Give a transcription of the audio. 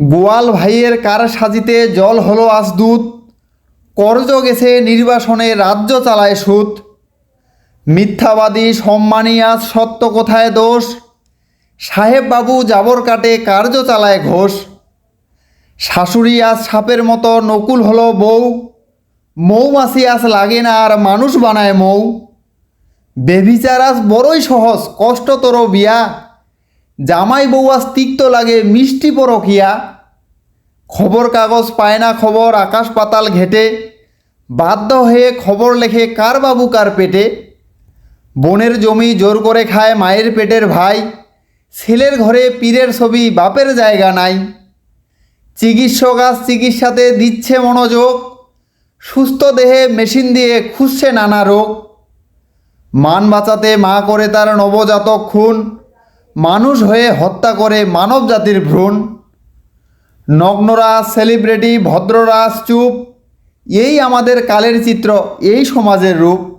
গোয়াল ভাইয়ের কার সাজিতে জল হলো আসদূত? কর্জ গেছে নির্বাসনে রাজ্য চালায় সুত। মিথ্যাবাদী সম্মানী আজ সত্য কোথায় দোষ? সাহেব বাবু জাবর কাটে কার্য চালায় ঘোষ। শাশুড়ি আজ সাপের মতো নকুল হলো বউ। মৌমাছি আজ লাগে না আর মানুষ বানায় মৌ। বেভিচার আজ বড়ই সহজ, কষ্টতর বিয়া। জামাই বউ আজ তিক্ত লাগে, মিষ্টি পরকিয়া খবর কাগজ পায় না খবর আকাশ পাতাল ঘেটে। বাধ্য হয়ে খবর লেখে কার বাবু কার পেটে? বোনের জমি জোর করে খায় মায়ের পেটের ভাই। ছেলের ঘরে পীরের ছবি বাপের জায়গা নাই। চিকিৎসক আজ চিকিৎসাতে দিচ্ছে মনোযোগ। সুস্থ দেহে মেশিন দিয়ে খুঁজছে নানা রোগ। মান বাঁচাতে মা করে তার নবজাতক খুন। মানুষ হয়ে হত্যা করে মানব জাতির ভ্রূণ। নগ্নরা সেলিব্রিটি ভদ্ররাজ চুপ। এই আমাদের কালের চিত্র, এই সমাজের রূপ।